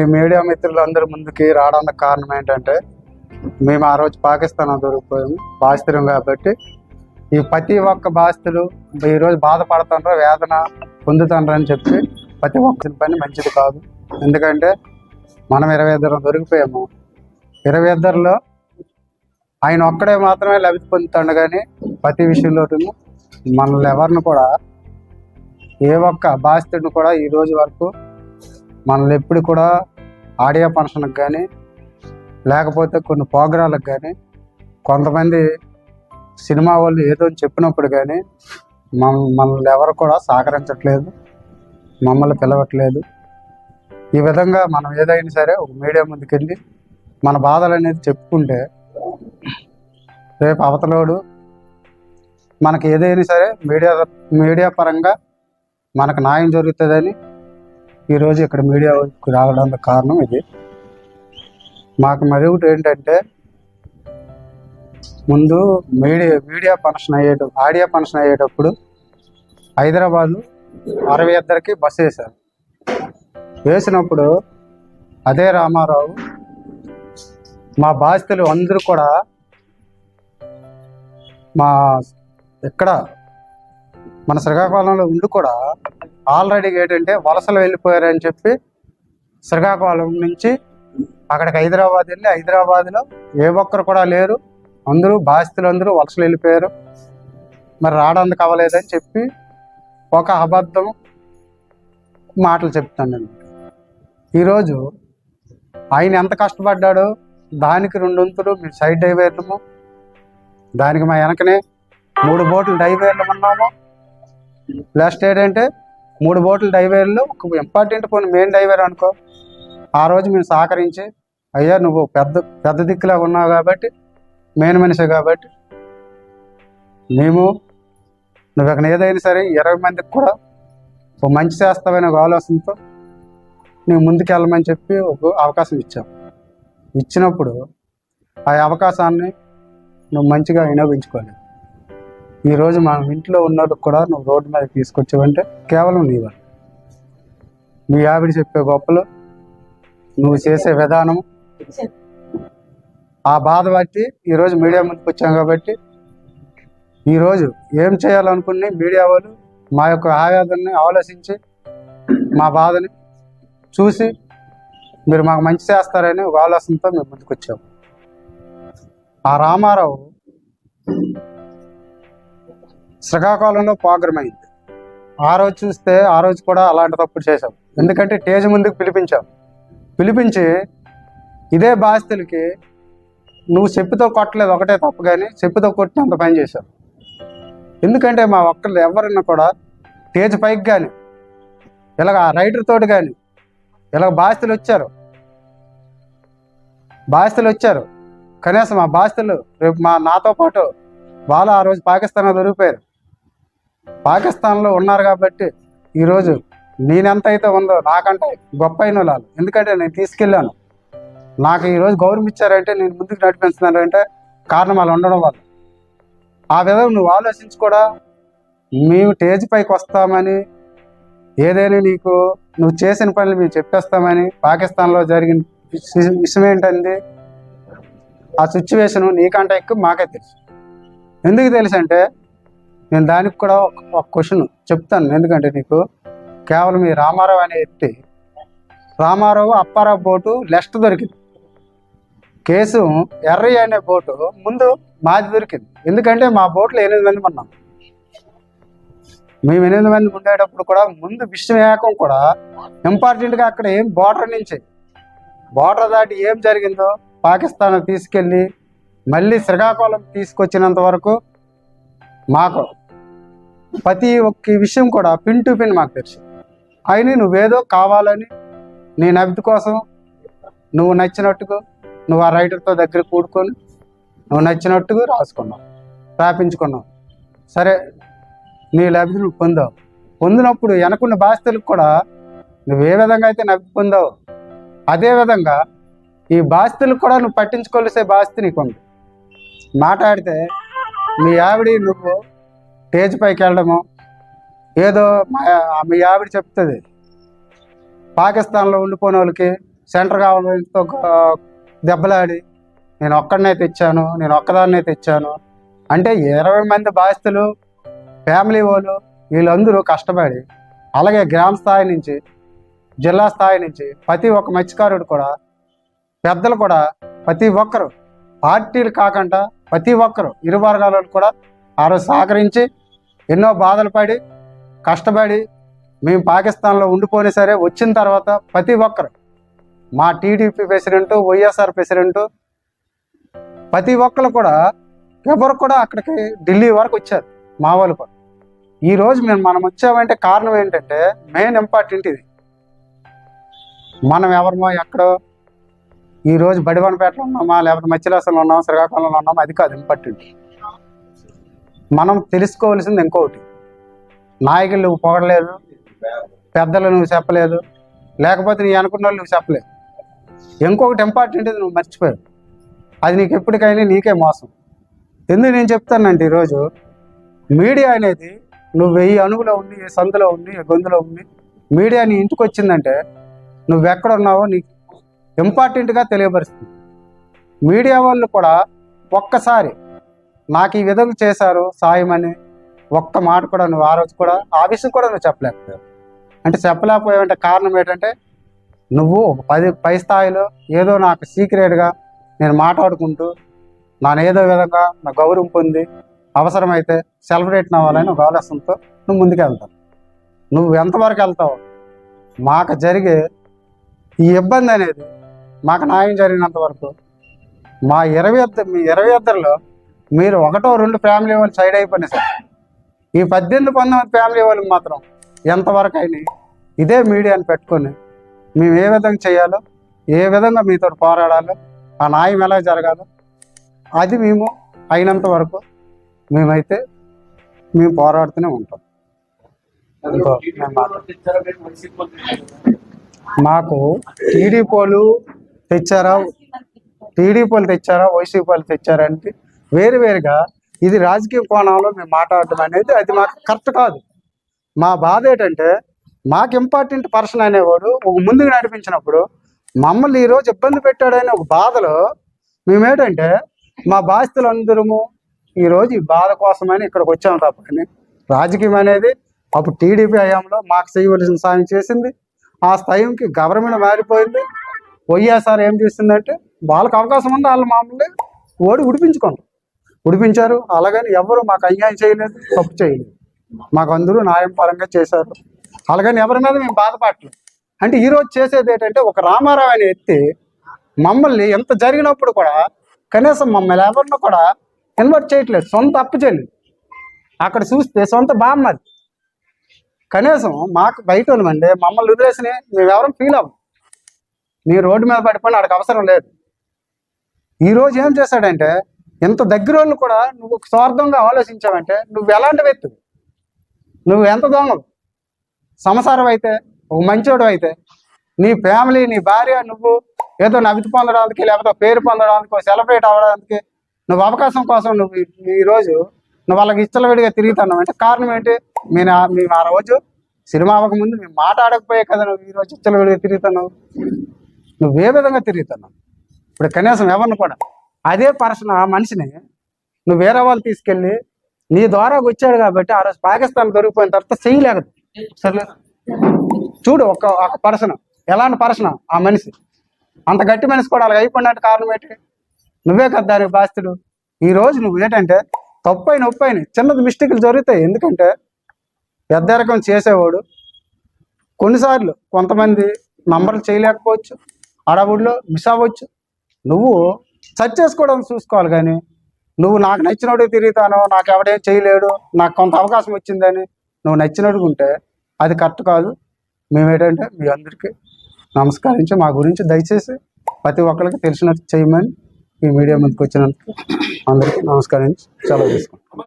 మీ media మిత్రులు అందరి ముందుకి రావడానికి కారణం ఏంటంటే మేము ఆ రోజు పాకిస్తాన్ దొరికిపోయాము బాధితులం కాబట్టి. ఈ ప్రతి ఒక్క బాధితులు ఈరోజు బాధపడుతుండ్రు వేదన పొందుతుండ్రు అని చెప్పి ప్రతి ఒక్కరి పని మంచిది కాదు. ఎందుకంటే మనం ఇరవై ఇద్దరు దొరికిపోయాము. ఇరవై ఇద్దరిలో ఆయన ఒక్కడే మాత్రమే లబ్ధి పొందుతాడు కానీ ప్రతి విషయంలో మనల్ని ఎవరిని కూడా ఏ ఒక్క బాధితుడిని కూడా ఈ రోజు వరకు మనల్ని ఎప్పుడు కూడా ఆడియో ఫంక్షన్కి కానీ లేకపోతే కొన్ని ప్రోగ్రాలకు కానీ కొంతమంది సినిమా వాళ్ళు ఏదో చెప్పినప్పుడు కానీ మమ్ మనల్ని ఎవరు కూడా సహకరించట్లేదు మమ్మల్ని పిలవట్లేదు. ఈ విధంగా మనం ఏదైనా సరే ఒక మీడియా ముందుకెళ్ళి మన బాధలు అనేది చెప్పుకుంటే రేపు అవతలోడు మనకి ఏదైనా సరే మీడియా మీడియా పరంగా మనకు న్యాయం జరుగుతుందని ఈరోజు ఇక్కడ మీడియాకు రావడానికి కారణం ఇది. మాకు మరి ఒకటి ఏంటంటే ముందు మీడియా మీడియా ఫంక్షన్ అయ్యేట ఆడియో ఫంక్షన్ అయ్యేటప్పుడు హైదరాబాదు అరవై ఇద్దరికి బస్సు వేశారు. వేసినప్పుడు అదే రామారావు మా బాధితులు అందరూ కూడా మా ఎక్కడ మన శ్రీకాకుళంలో ఉండి కూడా ఆల్రెడీ ఏంటంటే వలసలు వెళ్ళిపోయారని చెప్పి శ్రీకాకుళం నుంచి అక్కడికి హైదరాబాద్ వెళ్ళి హైదరాబాద్లో ఏ ఒక్కరు కూడా లేరు. అందరూ బాధితులు అందరూ వలసలు వెళ్ళిపోయారు. మరి రావడానికి అవ్వలేదని చెప్పి ఒక అబద్ధం మాటలు చెప్తాను నేను ఈరోజు ఆయన ఎంత కష్టపడ్డాడో దానికి రెండు వంతులు మేము సైడ్ డైవేర్లము దానికి మా వెనకనే మూడు బోట్లు డైవేర్లు ఉన్నాము లాస్ట్ ఏంటంటే మూడు బోట్లు డైవేర్లు ఒక ఇంపార్టెంట్ పోనీ మెయిన్ డైవేర్ అనుకో. ఆ రోజు మేము సహకరించి అయ్యా నువ్వు పెద్ద పెద్ద దిక్కులా ఉన్నావు కాబట్టి మెయిన్ మనిషి కాబట్టి మేము నువ్వు ఇక్కడ ఏదైనా సరే ఇరవై మందికి కూడా ఒక మంచి చేస్తావనే ఒక ఆలోచనతో నువ్వు ముందుకెళ్ళమని చెప్పి ఒక అవకాశం ఇచ్చాం. ఇచ్చినప్పుడు ఆ అవకాశాన్ని నువ్వు మంచిగా వినియోగించుకోలేదు. ఈరోజు మా ఇంట్లో ఉన్నోళ్ళకి కూడా నువ్వు రోడ్డు మీద తీసుకొచ్చావంటే కేవలం నీ మీ ఆవిడ చెప్పే గొప్పలు నువ్వు చేసే విధానం ఆ బాధ బట్టి ఈరోజు మీడియా ముందుకు వచ్చాం కాబట్టి ఈరోజు ఏం చేయాలనుకుని మీడియా వాళ్ళు మా యొక్క ఆవేదనని ఆలోచించి మా బాధని చూసి మీరు మాకు మంచి చేస్తారని ఒక ఆలోచనతో మేము ముందుకు వచ్చాము ఆ రామారావు శ్రీకాకుళంలో పోగ్రమైంది. ఆ రోజు చూస్తే ఆ రోజు కూడా అలాంటి తప్పుడు చేశాం. ఎందుకంటే టేజ్ ముందుకు పిలిపించాం. పిలిపించి ఇదే బాధితులకి నువ్వు చెప్పుతో కొట్టలేదు ఒకటే తప్పు కానీ చెప్పుతో కొట్టినంత పని చేశావు ఎందుకంటే మా ఒక్కళ్ళు ఎవరన్నా కూడా తేజ్ పైకి కానీ ఇలాగ రైడర్ తోటి కానీ ఇలాగ బాధితులు వచ్చారు. బాధితులు వచ్చారు. కనీసం మా బాధితులు రేపు మా నాతో పాటు వాళ్ళు ఆ రోజు పాకిస్తాన్లో దొరికిపోయారు. పాకిస్తాన్లో ఉన్నారు కాబట్టి ఈరోజు నేనెంత అయితే ఉందో నాకంటే గొప్ప అయిన వాళ్ళు. ఎందుకంటే నేను తీసుకెళ్ళాను. నాకు ఈరోజు గౌరవం ఇచ్చారంటే నేను ముందుకు నడిపిస్తున్నానంటే కారణం వాళ్ళు ఉండడం వల్ల. ఆ విధంగా నువ్వు ఆలోచించి కూడా మేము స్టేజ్ పైకి వస్తామని ఏదైనా నీకు నువ్వు చేసిన పనులు మేము చెప్పేస్తామని పాకిస్తాన్లో జరిగిన విషయం ఏంటంది ఆ సిచ్యువేషను నీకంటే ఎక్కువ మాకే తెలుసు. ఎందుకు తెలుసు అంటే నేను దానికి కూడా ఒక- క్వశ్చన్ చెప్తాను ఎందుకంటే నీకు కేవలం ఈ రామారావు అనే వ్యక్తి రామారావు అప్పారావు బోటు లెస్ట్ దొరికింది. కేసు ఎర్రయ్య అనే బోటు ముందు మాది దొరికింది. ఎందుకంటే మా బోట్లో ఎనిమిది మంది ఉన్నాం. మేము ఎనిమిది మంది ఉండేటప్పుడు కూడా ముందు విశ్వవేగం కూడా ఇంపార్టెంట్గా అక్కడ ఏం బోర్డర్ నుంచి బోర్డర్ దాటి ఏం జరిగిందో పాకిస్తాన్ తీసుకెళ్ళి మళ్ళీ శ్రీకాకుళం తీసుకొచ్చినంత వరకు మాకు ప్రతి ఒక్క విషయం కూడా పిన్ టు పిన్ మాకు తెలుసు. అయినా నువ్వేదో కావాలని నీ నవ్వుతి కోసం నువ్వు నచ్చినట్టుకు నువ్వు ఆ రైటర్తో దగ్గర కూడుకొని నువ్వు నచ్చినట్టుగా రాసుకున్నావు రాపించుకున్నావు. సరే నీ లబ్ధి నువ్వు పొందావు. పొందినప్పుడు వెనకున్న బాధ్యతలకు కూడా నువ్వు ఏ విధంగా అయితే లబ్ధి పొందావు అదే విధంగా ఈ బాధ్యతలకు కూడా నువ్వు పట్టించుకోలేసే బాధ్యత నీకుంది. మాట్లాడితే మీ ఆవిడ నువ్వు స్టేజ్ పైకి వెళ్ళడము ఏదో మా మీ ఆవిడ చెప్తుంది. పాకిస్తాన్లో ఉండిపోయిన వాళ్ళకి సెంటర్ గవర్నమెంట్తో దెబ్బలాడి నేను ఒక్కడనే తెచ్చాను నేను ఒక్కదాన్నే తెచ్చాను. అంటే ఇరవై మంది బాధితులు ఫ్యామిలీ వాళ్ళు వీళ్ళందరూ కష్టపడి అలాగే గ్రామ స్థాయి నుంచి జిల్లా స్థాయి నుంచి ప్రతి ఒక్క మత్స్యకారుడు కూడా పెద్దలు కూడా ప్రతి ఒక్కరు పార్టీలు కాకుండా ప్రతి ఒక్కరు ఇరు వర్గాల కూడా ఆరోజు సహకరించి ఎన్నో బాధలు పడి కష్టపడి మేము పాకిస్తాన్లో ఉండిపోయినా సరే వచ్చిన తర్వాత ప్రతి ఒక్కరు మా టీడీపీ ప్రెసిడెంట్ వైఎస్ఆర్ ప్రెసిడెంట్ ప్రతి ఒక్కరు కూడా ఎవరు కూడా అక్కడికి ఢిల్లీ వరకు వచ్చారు మా వాళ్ళు కూడా. ఈ రోజు మేము మనం వచ్చామంటే కారణం ఏంటంటే మెయిన్ ఇంపార్టెంట్ ఇది. మనం ఎవరమో ఎక్కడో ఈ రోజు బడివనపేటలో ఉన్నామా లేకపోతే మచ్చిలాసంలో ఉన్నామా శ్రీకాకుళంలో ఉన్నామా అది కాదు ఇంపార్టెంట్ మనం తెలుసుకోవాల్సింది ఇంకొకటి నాయకులు నువ్వు పొగడలేదు పెద్దలు నువ్వు చెప్పలేదు లేకపోతే నీ అనుకున్న వాళ్ళు నువ్వు చెప్పలేదు. ఇంకొకటి ఇంపార్టెంట్ ఇది నువ్వు మర్చిపోయావు. అది నీకు ఎప్పటికైనా నీకే మోసం. ఎందుకు నేను చెప్తానంటే ఈరోజు మీడియా అనేది నువ్వు వెయ్యి అణువులో ఉండి ఏ సందులో ఉండి ఏ గొంతులో ఉండి మీడియా నీ ఇంటికి వచ్చిందంటే నువ్వు ఎక్కడ ఉన్నావో నీకు ఇంపార్టెంట్గా తెలియపరుస్తుంది. మీడియా వాళ్ళు కూడా ఒక్కసారి నాకు ఈ విధంగా చేశారు సాయం అని ఒక్క మాట కూడా నువ్వు ఆ రోజు కూడా ఆ విషయం కూడా నువ్వు చెప్పలేకపోయావు. అంటే చెప్పలేకపోయావంటే కారణం ఏంటంటే నువ్వు పది పై స్థాయిలో ఏదో నాకు సీక్రెట్గా నేను మాట్లాడుకుంటూ నాను ఏదో విధంగా నా గౌరవం పొంది అవసరమైతే సెలబ్రేట్ అవ్వాలని ఒక ఆలోచనతో నువ్వు ముందుకు వెళ్తావు నువ్వు ఎంతవరకు వెళ్తావు? మాకు జరిగే ఈ ఇబ్బంది అనేది మాకు న్యాయం జరిగినంత వరకు మా ఇరవై ఇద్దరు మీ ఇరవై ఇద్దరిలో మీరు ఒకటో రెండు ఫ్యామిలీ వాళ్ళు సైడ్ అయిపోయినాయి సార్ ఈ పద్దెనిమిది పంతొమ్మిది ఫ్యామిలీ వాళ్ళకి మాత్రం ఎంతవరకు అయినాయి? ఇదే మీడియాని పెట్టుకొని మేము ఏ విధంగా చేయాలో ఏ విధంగా మీతో పోరాడాలో ఆ న్యాయం ఎలా జరగాలో అది మేము అయినంత వరకు మేమైతే మేము పోరాడుతూనే ఉంటాం. మాకు టీడీపోలు తెచ్చారా? టీడీపోలు తెచ్చారా? వైసీపీ వాళ్ళు తెచ్చారా అంటే వేరు వేరుగా ఇది రాజకీయ కోణంలో మేము మాట్లాడడం అనేది అది మాకు కరెక్ట్ కాదు. మా బాధ ఏంటంటే మాకు ఇంపార్టెంట్ పర్సన్ అనేవాడు ఒక ముందుకు నడిపించినప్పుడు మమ్మల్ని ఈరోజు ఇబ్బంది పెట్టాడనే ఒక బాధలో మేమేంటంటే మా బాధితులందరము ఈరోజు ఈ బాధ కోసమని ఇక్కడికి వచ్చాము తప్ప రాజకీయం అనేది అప్పుడు టీడీపీ హయాంలో మాకు చేయవలసిన సాయం చేసింది. ఆ స్థాయికి గవర్నమెంట్ మారిపోయింది. వైఎస్ఆర్ ఏం చేసిందంటే వాళ్ళకి అవకాశం ఉంది వాళ్ళు మామూలు ఓడి ఉడిపించుకోండి ఉడిపించారు. అలాగని ఎవరు మాకు అన్యాయం చేయలేదు తప్పు చేయలేదు. మాకు అందరూ న్యాయం పరంగా చేశారు. అలాగని ఎవరి మీద మేము బాధపడలేదు అంటే ఈరోజు చేసేది ఏంటంటే ఒక రామారావు అనే ఎత్తి మమ్మల్ని ఎంత జరిగినప్పుడు కూడా కనీసం మమ్మల్ని ఎవరిని కూడా ఇన్వర్ట్ చేయట్లేదు. సొంత అప్పు చేయలేదు. అక్కడ చూస్తే సొంత బామ్మది కనీసం మాకు బయట ఉన్నామండి మమ్మల్ని వదిలేసినవి మేము ఎవరం ఫీల్ అవ్వం నీ రోడ్డు మీద పడిపోయిన ఆడికి అవసరం లేదు. ఈరోజు ఏం చేశాడంటే ఇంత దగ్గర వాళ్ళు కూడా నువ్వు స్వార్థంగా ఆలోచించావంటే నువ్వు ఎలాంటి వ్యక్తి? నువ్వు ఎంత దొంగవు? సంసారం అయితే ఒక మంచోడు అయితే నీ ఫ్యామిలీ నీ భార్య నువ్వు ఏదో నవితి పొందడానికి లేకపోతే పేరు పొందడానికి సెలబ్రేట్ అవ్వడానికి నువ్వు అవకాశం కోసం నువ్వు ఈరోజు రోజు నువ్వు వాళ్ళకి ఇచ్చలవిడిగా తిరుగుతున్నావు అంటే కారణం ఏంటి? మేము మేము ఆ రోజు సినిమా అవ్వకముందు మేము మాట్లాడకపోయే కదా నువ్వు ఈ రోజు ఇచ్చలవిడిగా తిరుగుతున్నావు నువ్వు ఏ విధంగా తిరుగుతున్నావు ఇప్పుడు కనీసం ఎవరిని కూడా అదే పర్సన్ ఆ మనిషిని నువ్వు వేరే వాళ్ళు తీసుకెళ్ళి నీ ద్వారా వచ్చాడు కాబట్టి ఆ రోజు పాకిస్తాన్ దొరికిపోయిన తర్వాత చేయలేదు సరే చూడు ఒక ఒక పర్సన్ ఎలాంటి పర్సన్ ఆ మనిషి? అంత గట్టి మనిషి కూడా అలా అయిపోయినట్టు కారణం ఏంటి? నువ్వే కదా దానికి బాధితుడు ఈ రోజు నువ్వు ఏంటంటే తప్పైన ఒప్పైన చిన్నది మిస్టేక్లు జరుగుతాయి. ఎందుకంటే పెద్ద రకం చేసేవాడు. కొన్నిసార్లు కొంతమంది నంబర్లు చేయలేకపోవచ్చు. అడవుడిలో మిస్ అవ్వచ్చు. నువ్వు సెర్చ్ చేసుకోవడం చూసుకోవాలి కానీ నువ్వు నాకు నచ్చినట్టు తిరుగుతాను నాకు ఎవడేం చేయలేడు నాకు కొంత అవకాశం వచ్చిందని నువ్వు నచ్చినట్టు ఉంటే అది కరెక్ట్ కాదు. మేమేంటంటే మీ అందరికీ నమస్కరించి మా గురించి దయచేసి ప్రతి ఒక్కరికి తెలిసినట్టు చేయమని ఈ మీడియా ముందుకు వచ్చినందుకు అందరికీ నమస్కరించి సెలవు తీసుకుంటాం